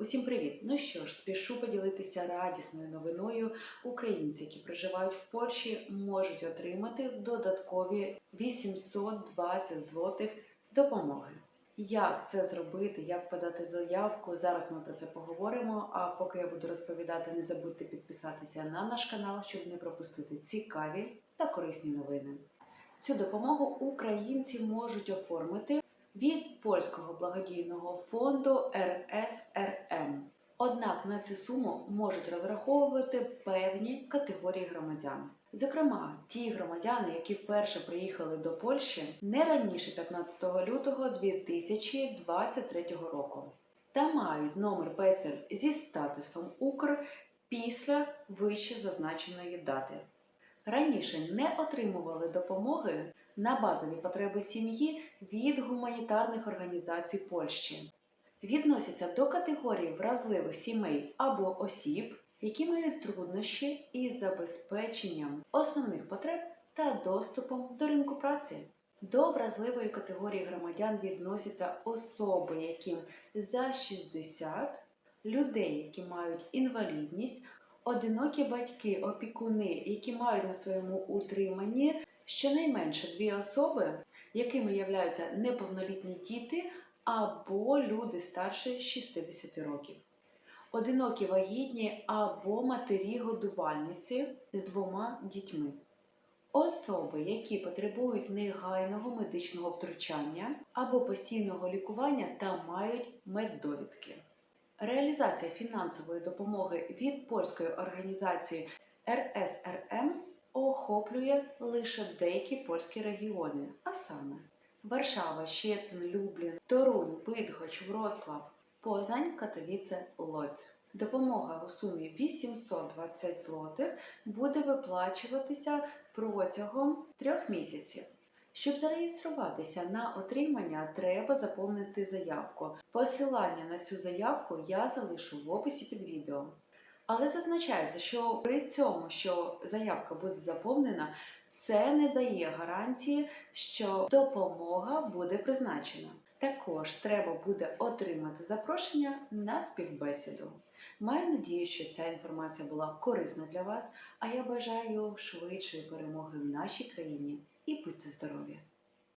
Усім привіт! Ну що ж, спішу поділитися радісною новиною. Українці, які проживають в Польщі, можуть отримати додаткові 820 злотих допомоги. Як це зробити, як подати заявку? Зараз ми про це поговоримо. А поки я буду розповідати, не забудьте підписатися на наш канал, щоб не пропустити цікаві та корисні новини. Цю допомогу українці можуть оформити від польського благодійного фонду РСРМ. На цю суму можуть розраховувати певні категорії громадян. Зокрема, ті громадяни, які вперше приїхали до Польщі не раніше 15 лютого 2023 року, та мають номер песель зі статусом Укр після вище зазначеної дати. Раніше не отримували допомоги на базові потреби сім'ї від гуманітарних організацій Польщі. Відносяться до категорії вразливих сімей або осіб, які мають труднощі із забезпеченням основних потреб та доступом до ринку праці. До вразливої категорії громадян відносяться особи, яким за 60, людей, які мають інвалідність, одинокі батьки, опікуни, які мають на своєму утриманні щонайменше дві особи, якими являються неповнолітні діти або люди старше 60 років, одинокі вагітні або матері-годувальниці з двома дітьми. Особи, які потребують негайного медичного втручання або постійного лікування та мають меддовідки. Реалізація фінансової допомоги від польської організації РСРМ охоплює лише деякі польські регіони, а саме Варшава, Щецин, Люблін, Торунь, Бидгоч, Вроцлав, Позань, Катовіце, Лодзь. Допомога у сумі 820 злотих буде виплачуватися протягом трьох місяців. Щоб зареєструватися на отримання, треба заповнити заявку. Посилання на цю заявку я залишу в описі під відео. Але зазначається, що при цьому, що заявка буде заповнена, це не дає гарантії, що допомога буде призначена. Також треба буде отримати запрошення на співбесіду. Маю надію, що ця інформація була корисна для вас, а я бажаю швидшої перемоги в нашій країні і будьте здорові!